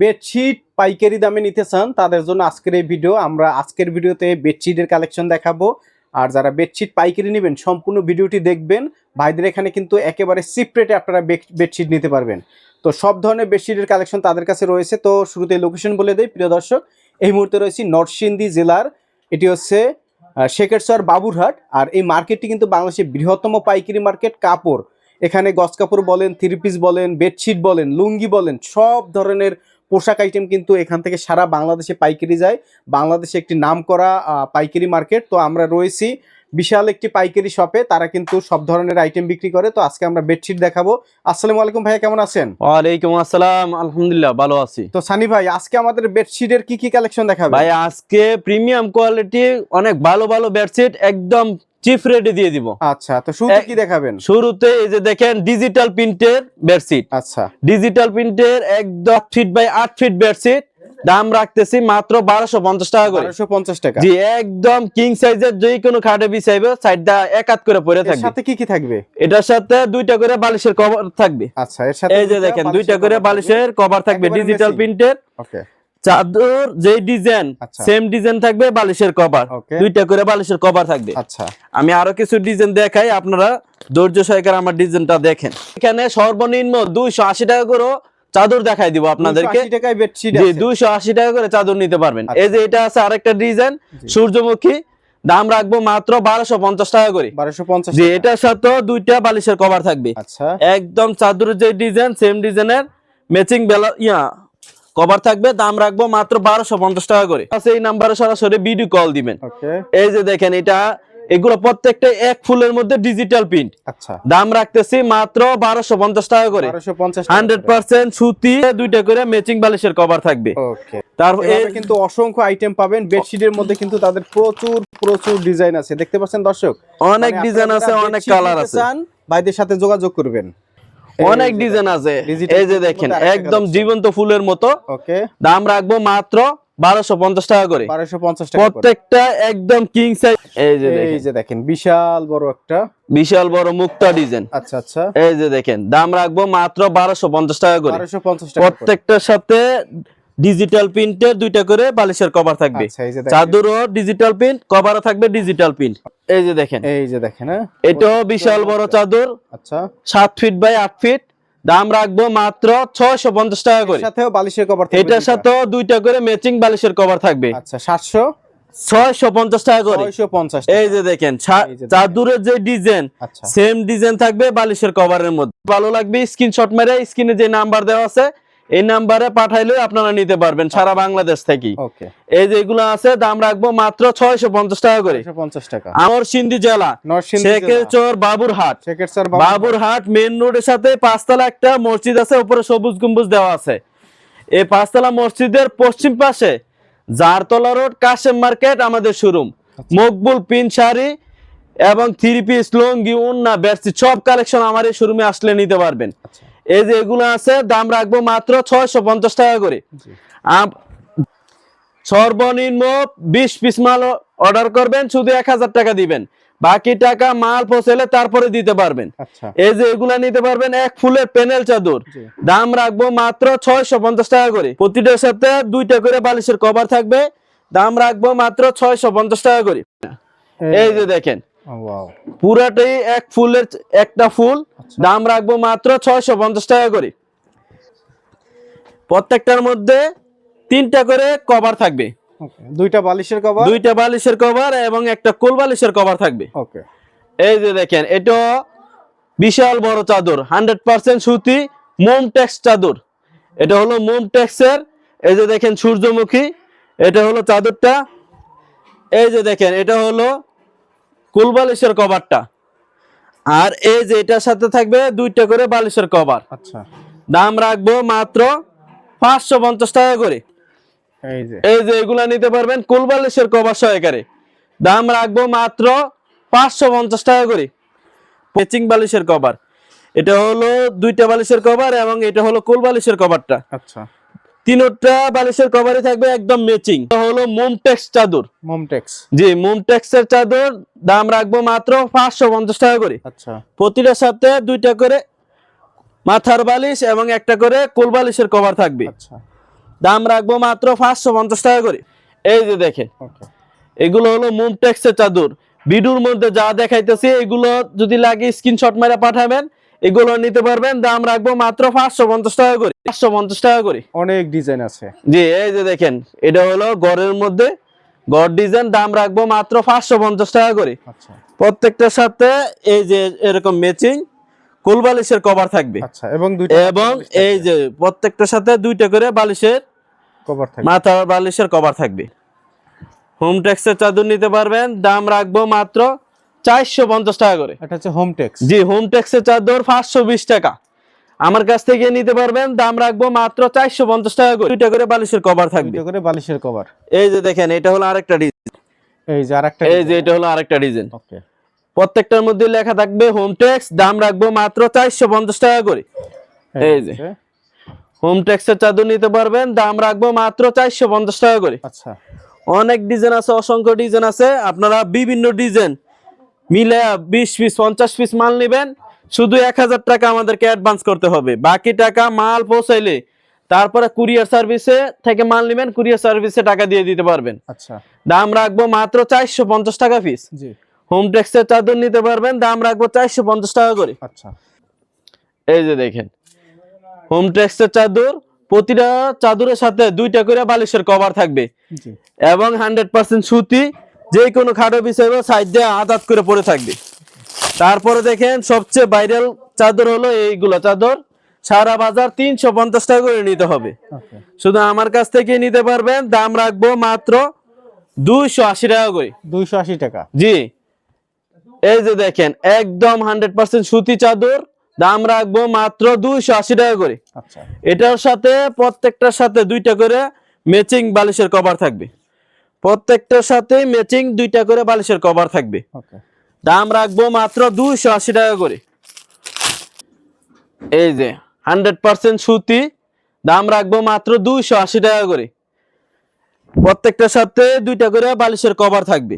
Bedsheet পাইকারি দামে নিতে চান, তাদের জন্য আজকের এই ভিডিও। আমরা আজকের ভিডিওতে বেডশিটের কালেকশন দেখাবো। আর যারা বেডশিট পাইকারি নেবেন, সম্পূর্ণ ভিডিওটি দেখবেন। ভাইদের এখানে কিন্তু একেবারে চিপ রেটে আপনারা বেডশিট নিতে পারবেন। তো সব ধরনের বেডশিটের কালেকশন তাদের কাছে রয়েছে। তো শুরুতে লোকেশন বলে দেয় প্রিয় দর্শক, এই মুহূর্তে রয়েছি নরসিংদী জেলার। এটি হচ্ছে শেখেরচর বাবুরহাট। আর এই মার্কেটটি কিন্তু বাংলাদেশের বৃহত্তম পাইকারি মার্কেট, কাপড়। এখানে গজ কাপড় বলেন থ্রি পিস বলেন, বেডশিট বলেন, লুঙ্গি বলেন, সব ধরনের পোশাক আইটেম কিন্তু এখান থেকে সারা বাংলাদেশে পাইকারি যায়। বাংলাদেশে একটি নামকরা আহ, পাইকারি মার্কেট তো আমরা রয়েছি বিশাল একটি পাইকারি শপে তারা কিন্তু সব ধরনের আইটেম বিক্রি করে। তো আজকে আমরা বেডশিট দেখাবো। আসসালামু আলাইকুম ভাইয়া কেমন আছেন? ওয়ালাইকুম আসসালাম। আলহামদুলিল্লাহ ভালো আছি। তো সানি ভাই আজকে আমাদের বেডশিটের কি কি কালেকশন দেখাবে ভাই আজকে প্রিমিয়াম কোয়ালিটি অনেক ভালো ভালো বেডশিট একদম চিপ রেটে দিয়ে দিব। আচ্ছা তো শুরুতে কি দেখাবেন? শুরুতে এই যে দেখেন ডিজিটাল প্রিন্টের বেডশিট আচ্ছা। ডিজিটাল প্রিন্টের একদম ফিট বাই আট ফিট বেডশিট দাম রাখতেছি মাত্র বারোশো পঞ্চাশ টাকা করে। বারোশো পঞ্চাশ টাকা। জি একদম কিং সাইজের যে কোনো খাটে বিছাইবে সাইডটা এক হাত করে পরে থাকবে। সাথে কি কি থাকবে? এটার সাথে দুইটা করে বালিশের কভার থাকবে। আচ্ছা এর সাথে এই যে দেখেন দুইটা করে বালিশের কভার থাকবে ডিজিটাল প্রিন্টের ওকে চাদর যে ডিজাইন আচ্ছা। সেম ডিজাইন থাকবে বালিশের কভার দুইটা করে বালিশের কভার থাকবে। আচ্ছা। আমি আরও কিছু ডিজাইন দেখাই আপনারা ধৈর্য সহকারে আমার ডিজাইনটা দেখেন। এখানে সর্বনিম্ন দুইশো আশি টাকা করে চাদর দেখাই দিব আপনাদেরকে। 280 টাকায় বেডশিট আছে। দুইশো আশি টাকা করে চাদর নিতে পারবেন। আচ্ছা। এই যে এটা আছে আরেকটা ডিজাইন সূর্যমুখী। দাম রাখব মাত্র বারোশো পঞ্চাশ টাকা করে। 1250 জি। এটার সাথেও দুইটা বালিশের কভার থাকবে। আচ্ছা। একদম চাদরের যে ডিজাইন সেম ডিজাইনের ম্যাচিং বেলা ইয়া কভার থাকবে দাম রাখব মাত্র বারোশো পঞ্চাশ টাকা করে। আচ্ছা, এই নাম্বারে সরাসরি ভিডিও কল দিবেন। এই যে দেখেন এটা এগুলো প্রত্যেকটা এক ফুলের মধ্যে ডিজিটাল প্রিন্ট আচ্ছা। দাম রাখতেছি মাত্র বারোশো পঞ্চাশ টাকা করে। হান্ড্রেড পার্সেন্ট সুতি দুইটা করে ম্যাচিং বালিশের কভার থাকবে। তারপর কিন্তু অসংখ্য আইটেম পাবেন। বেডশিটের মধ্যে কিন্তু তাদের প্রচুর প্রচুর ডিজাইন আছে। দেখতে পাচ্ছেন দর্শক? অনেক মানে ডিজাইন আছে অনেক কালার আছে। ভাইদের সাথে যোগাযোগ করবেন। অনেক ডিজাইন আছে। এই যে দেখেন একদম জীবন্ত ফুলের মতো। ওকে। দাম রাখব মাত্র বারোশো পঞ্চাশ টাকা করে। 1250 টাকা প্রত্যেকটা একদম কিং সাইজ এই যে এই যে দেখেন বিশাল বড় একটা। বিশাল বড় মুক্তা ডিজাইন আচ্ছা আচ্ছা। এই যে দেখেন দাম রাখব মাত্র বারোশো পঞ্চাশ টাকা করে। 1250 টাকা করে। প্রত্যেকটার সাথে ডিজিটাল প্রিন্টের দুইটা করে বালিশের কভার থাকবে। চাদরও ডিজিটাল প্রিন্ট কভারও থাকবে ডিজিটাল প্রিন্ট এই যে দেখেন। এই যে দেখেন হ্যাঁ? এটাও বিশাল বড় চাদর। আচ্ছা। সাত ফিট বাই আট ফিট দাম রাখব মাত্র ছয়শো পঞ্চাশ টাকা করে। সাথেও বালিশের কভার থাকবে এটার। সাথেও দুইটা করে ম্যাচিং বালিশের কভার থাকবে। আচ্ছা 700 ছয়শো পঞ্চাশ টাকা করে। 650 এই যে দেখেন। চাদরের যে ডিজাইন সেম ডিজাইন থাকবে বালিশের কভারের মধ্যে। ভালো লাগবে স্ক্রিনশট মেরে স্ক্রিনে যে নাম্বার দেওয়া আছে এই নাম্বারে পাঠাইলে আপনারা নিতে পারবেন সারা বাংলাদেশ থেকে। এই যে এগুলো আছে দাম রাখব মাত্র ছয়শো পঞ্চাশ টাকা করে। 650 টাকা। আমার সিন্ধি জেলা নরসিংদী শেখের জেলা। চর বাবুরহাট। বাবুরহাট। মেন রোডের সাথে পাঁচতলা একটা মসজিদ আছে উপরে সবুজ গম্বুজ দেওয়া আছে। এই পাঁচতলা মসজিদের পশ্চিম পাশে জারতলা রোড কাশেম মার্কেট আমাদের শোরুম। মকবুল পিন শাড়ি এবং থ্রি পিস লুঙ্গি উন্না বেডশিট সব কালেকশন আমার এই শোরুমে আসলে নিতে পারবেন। আচ্ছা। এই যে এগুলো আছে দাম রাখব মাত্র ছয়শো পঞ্চাশ টাকা করে। সর্বনিম্ন বিশ পিস মাল অর্ডার করবেন শুধু এক হাজার টাকা দিবেন। বাকি টাকা মাল পৌঁছালে তারপরে দিতে পারবেন। আচ্ছা। এই যে এগুলা নিতে পারবেন এক ফুলের প্যানেল চাদর। দাম রাখব মাত্র ছয়শো পঞ্চাশ টাকা করে। প্রতিটার সাথে দুইটা করে বালিশের কভার থাকবে। দাম রাখব মাত্র ছয়শো পঞ্চাশ টাকা করে। এই যে দেখেন। পুরাটাই এক ফুলের একটা ফুল। আচ্ছা। দাম রাখব মাত্র ছয়শো পঞ্চাশ টাকা করে। প্রত্যেকটার মধ্যে তিনটা করে কভার থাকবে। দুইটা বালিশের কভার দুইটা বালিশের কভার এবং একটা কোল বালিশের কভার থাকবে। ওকে এই যে দেখেন এটা বিশাল বড় চাদর হান্ড্রেড পার্সেন্ট সুতি মোম টেক্স চাদর। এটা হলো মোম টেক্সের এই যে দেখেন সূর্যমুখী এটা হলো চাদরটা। এই যে দেখেন এটা হলো কুল বালিশের কভারটা। আর এই যে এটার সাথে থাকবে দুইটা করে বালিশের কভার। আচ্ছা। দাম রাখব মাত্র পাঁচশো পঞ্চাশ টাকা করে। এই যে। এগুলা নিতে পারবেন কুলবালিশের কভার সহকারে। দাম রাখব মাত্র পাঁচশো পঞ্চাশ টাকা করে। পেচিং বালিশের কভার। এটা হলো দুইটা বালিশের কভার এবং এটা হলো কুল বালিশের কভারটা। আচ্ছা। তিনটা বালিশের কভারই থাকবে একদম ম্যাচিং হলো মোমটেক্স চাদর। মোমটেক্স জি মোমটেক্সের চাদর দাম রাখব মাত্র পাঁচশো পঞ্চাশ টাকা করে। আচ্ছা। প্রতিটার সাথে দুইটা করে মাথার বালিশ এবং একটা করে কোল বালিশের কভার থাকবে। আচ্ছা। দাম রাখব মাত্র পাঁচশো পঞ্চাশ টাকা করে। এই যে দেখেন। এগুলো হলো মুমটেক্সের চাদর। ভিডিওর মধ্যে যা দেখাইতেছে এগুলো যদি লাগে স্ক্রিনশট মেরে পাঠাবেন। এগুলো নিতে পারবেন দাম রাখব মাত্র পাঁচশো পঞ্চাশ টাকা করে পাঁচশো পঞ্চাশ টাকা করে। অনেক ডিজাইন আছে। জি এই যে দেখেন এটা হলো গড়ের মধ্যে গড় ডিজাইন দাম রাখব মাত্র পাঁচশো পঞ্চাশ টাকা করে। আচ্ছা। প্রত্যেকটার সাথে এই যে এরকম ম্যাচিং কোলবালিশের কভার থাকবে। আচ্ছা এবং এবং এই যে প্রত্যেকটার সাথে দুইটা করে বালিশের কভার থাকে মাথার বালিশের কভার থাকবে। হোম টেক্সের চাদর নিতে পারবেন দাম রাখব মাত্র চারশো পঞ্চাশ টাকা করে। এটা হচ্ছে হোম টেক্স জি হোম টেক্সের চাদর পাঁচশো বিশ টাকা। আমার কাছ থেকে নিতে পারবেন দাম রাখব মাত্র চারশো পঞ্চাশ টাকা করে। দুইটা করে বালিশের কভার থাকবে। করে বালিশের কভার এই যে দেখেন এটা হলো আরেকটা ডিজাইন এই যে আরেকটা এই যে এটা হলো আরেকটা ডিজাইন ওকে প্রত্যেকটার মধ্যে লেখা থাকবে হোম টেক্স দাম রাখব মাত্র চারশো পঞ্চাশ টাকা করে। এই যে। হোম টেক্সের চাদর নিতে পারবেন দাম রাখব মাত্র চারশো পঞ্চাশ টাকা করে। আচ্ছা। অনেক ডিজাইন আছে অসংখ্য ডিজাইন আছে। আপনারা বিভিন্ন ডিজাইন মিলে বিশ পিস পঞ্চাশ পিস মাল নেবেন। শুধু এক হাজার টাকা আমাদেরকে অ্যাডভান্স করতে হবে। বাকি টাকা মাল পৌঁছাইলে তারপরে কুরিয়ার সার্ভিসে থেকে মাল নেবেন কুরিয়ার সার্ভিসে টাকা দিয়ে দিতে পারবেন। আচ্ছা। দাম রাখব মাত্র চারশো পঞ্চাশ টাকা পিস হোম টেক্সের চাদর নিতে পারবেন দাম রাখব চারশো পঞ্চাশ টাকা করে। আচ্ছা। এই যে দেখেন হোম টেক্সের চাদর প্রতিটা চাদরের সাথে দুইটা করে বালিশের কভার থাকবে। এবং হান্ড্রেড পার্সেন্ট সুতি যে কোনো খাটো বিষয় সাইড দিয়ে আদাত করে পড়ে থাকবে। তারপরে দেখেন সবচেয়ে ভাইরাল চাদর হলো এইগুলো চাদর। সারা বাজার তিনশো পঞ্চাশ টাকা করে নিতে হবে। শুধু আমার কাছ থেকে নিতে পারবেন দাম রাখব মাত্র দুইশো আশি টাকা করে। দুইশো আশি টাকা। জি। এই যে দেখেন একদম হান্ড্রেড পার্সেন্ট সুতি চাদর দাম রাখব মাত্র দুইশো আশি টাকা করে। আচ্ছা। এটার সাথে প্রত্যেকটার সাথে দুইটা করে ম্যাচিং বালিশের কভার থাকবে। প্রত্যেকটার সাথে ম্যাচিং দুইটা করে বালিশের কভার থাকবে। দাম রাখব মাত্র দুইশো আশি টাকা করে। এই যে হান্ড্রেড পার্সেন্ট সুতি দাম রাখব মাত্র দুইশো আশি টাকা করে। প্রত্যেকটার সাথে দুইটা করে বালিশের কভার থাকবে।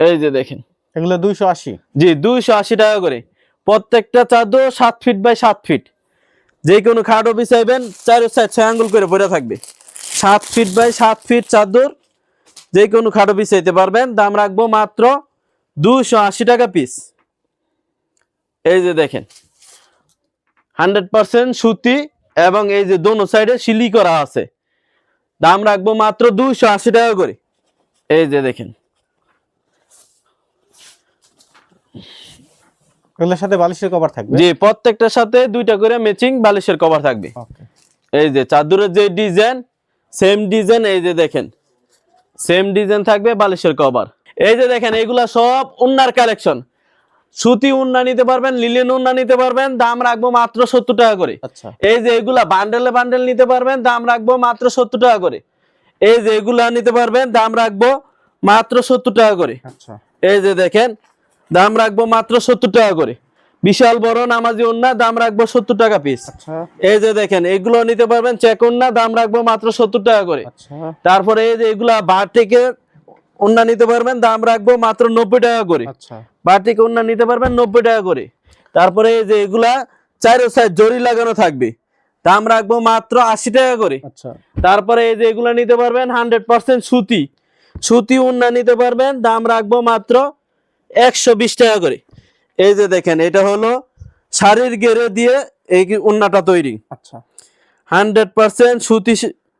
এই যে দেখেন। এগুলো দুইশো আশি। জি দুইশো আশি টাকা করে। প্রত্যেকটা চাদর সাত ফিট বাই সাত ফিট যে কোনো খাটও বিছাইবেন চার সাইড ছয় আঙ্গুল করে পড়ে থাকবে। সাত ফিট বাই সাত ফিট চাদর যে কোনো খাটও বিছাইতে পারবেন। দাম রাখব মাত্র দুশো আশি টাকা পিস এই যে দেখেন হান্ড্রেড পার্সেন্ট সুতি এবং এই যে দোনো সাইডে সিলি করা আছে। দাম রাখব মাত্র দুশো আশি টাকা করে। এই যে দেখেন। এগুলোর সাথে বালিশের কভার থাকবে? জি প্রত্যেকটার সাথে দুইটা করে ম্যাচিং বালিশের কভার থাকবে। এই যে চাদরের যে ডিজাইন সেম ডিজাইন এই যে দেখেন। সেম ডিজাইন থাকবে বালিশের কভার এই যে দেখেন এগুলা সব উন্নার কালেকশন সুতি উন্না নিতে পারবেন লিলেন উন্না নিতে পারবেন দাম রাখব মাত্র সত্তর টাকা করে। আচ্ছা। এই যে এগুলা বান্ডেলে বান্ডেল নিতে পারবেন দাম রাখব মাত্র সত্তর টাকা করে। এই যে এগুলা নিতে পারবেন দাম রাখব মাত্র সত্তর টাকা করে। আচ্ছা। এই যে দেখেন দাম রাখব মাত্র সত্তর টাকা করে। বিশাল বড় নামাজি উন্না দাম রাখব সত্তর টাকা পিস আচ্ছা। এই যে দেখেন এগুলো নিতে পারবেন চেক উন্না দাম রাখব মাত্র সত্তর টাকা করে। আচ্ছা। তারপরে এই যে এগুলা বার থেকে উন্না নিতে পারবেন দাম রাখব মাত্র নব্বই টাকা করে। আচ্ছা। বার থেকে উন্না নিতে পারবেন নব্বই টাকা করে। তারপরে এই যে এগুলা চারো সাইড জরি লাগানো থাকবে। দাম রাখব মাত্র আশি টাকা করে। তারপরে এই যে এগুলা নিতে পারবেন হান্ড্রেড পার্সেন্ট সুতি। সুতি উন্না নিতে পারবেন দাম রাখব মাত্র একশো বিশ টাকা করে। এই যে দেখেন এটা হলো শাড়ির গেরে দিয়ে এই উন্নাটা তৈরি। আচ্ছা। হান্ড্রেড পার্সেন্ট সুতি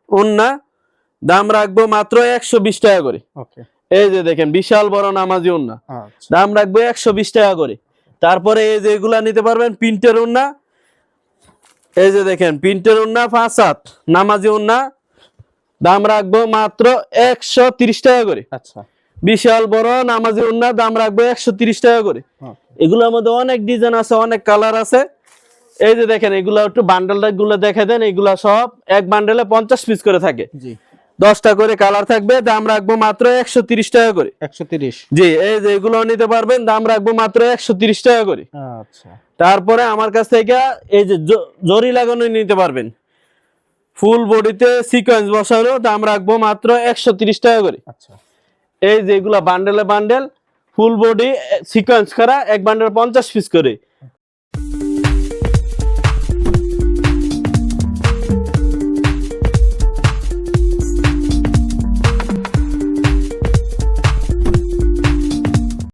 উন্না দাম রাখব মাত্র একশো বিশ টাকা করে। এই যে দেখেন বিশাল বড় নামাজি উন্না। আচ্ছা। দাম রাখব একশো বিশ টাকা করে। তারপরে এই যে এগুলা নিতে পারবেন প্রিন্টের উন্না। এই যে দেখেন প্রিন্টের উন্না পাঁচ হাত নামাজি উন্না। দাম রাখব মাত্র একশো তিরিশ টাকা করে। আচ্ছা। বিশাল বড় নামাজি উন্না দাম রাখব একশো তিরিশ টাকা করে। ওকে এগুলোর মধ্যে অনেক ডিজাইন আছে অনেক কালার আছে। এই যে দেখেন এগুলো একটু বান্ডেলগুলো দেখে দেন এগুলা সব এক বান্ডেলে পঞ্চাশ পিস করে থাকে। দশটা করে কালার থাকবে দাম রাখব মাত্র একশো তিরিশ টাকা করে। একশো তিরিশ। জি এই যে এগুলো নিতে পারবেন দাম রাখব মাত্র একশো তিরিশ টাকা করে। আচ্ছা। তারপরে আমার কাছ থেকে এই যে জরি লাগানো নিতে পারবেন। ফুল বডিতে সিকোয়েন্স বসানো দাম রাখব মাত্র একশো তিরিশ টাকা করে। আচ্ছা। এই যে এগুলা বান্ডেলে বান্ডেল ফুল বডি সিকোয়েন্স করা এক বান্ডেল পঞ্চাশ পিস করে।